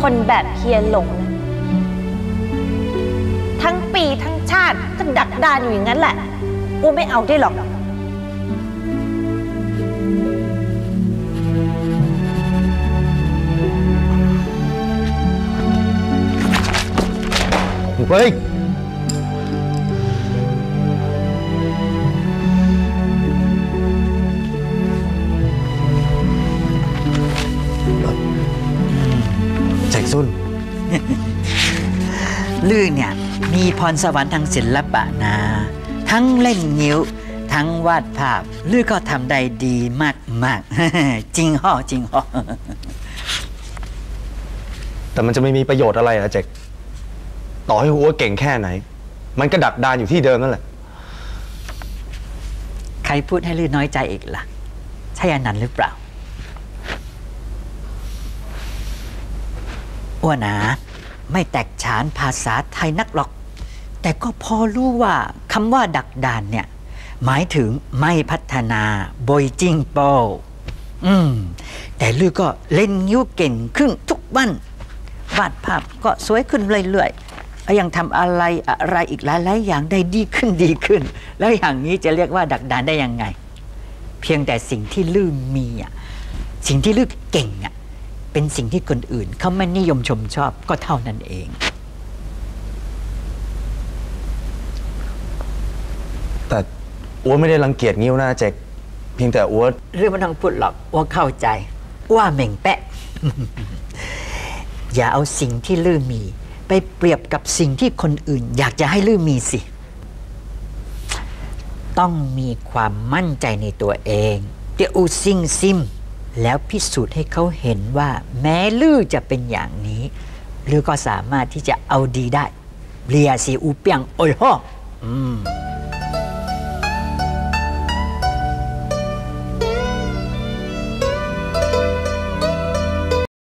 คนแบบเฮียหลงนะทั้งปีทั้งชาติก็ดักดานอยู่อย่างนั้นแหละกูไม่เอาได้หรอกเฮ้ย ซุนลื่อเนี่ยมีพรสวรรค์ทางศิลปะนะทั้งเล่นนิ้ว ทั้งวาดภาพ ลื่อก็ทำได้ดีมากมากๆจริงห่อจริงห่อแต่มันจะไม่มีประโยชน์อะไรอะเจ็กต่อให้หัวเก่งแค่ไหน มันก็ดักดานอยู่ที่เดิมนั่นแหละ ใครพูดให้ลื่อน้อยใจอีกล่ะ ใช่อันนั้นหรือเปล่า อ้วนนะไม่แตกฉานภาษาไทยนักหรอก แต่ก็พอรู้ว่าคำว่าดักดานเนี่ย หมายถึงไม่พัฒนาโบยจิงโปอืม แต่ลือก็เล่นนิ้วเก่งขึ้นทุกวันวาดภาพก็สวยขึ้นเรื่อยๆยังทำอะไรอะไรอีกหลายๆอย่างได้ดีขึ้นดีขึ้น แล้วอย่างนี้จะเรียกว่าดักดานได้ยังไง เพียงแต่สิ่งที่ลือมีอะสิ่งที่ลือเก่งอะ เป็นสิ่งที่คนอื่นเขาไม่นิยมชมชอบก็เท่านั้นเอง แต่อัวไม่ได้รังเกียจงิ้วนะเจกเพียงแต่อัวเรื่องไม่ต้องพูดหรอกว่าเข้าใจว่าเหม่งแปะ อย่าเอาสิ่งที่ลือมี ไปเปรียบกับสิ่งที่คนอื่น อยากจะให้ลือมีสิ ต้องมีความมั่นใจในตัวเองเดี๋ยวอูซิงซิม แล้วพิสูจน์ให้เขาเห็นว่าแม้ลือจะเป็นอย่างนี้ลือก็สามารถที่จะเอาดีได้เรียสีอูเปียงโอ้ยฮออืม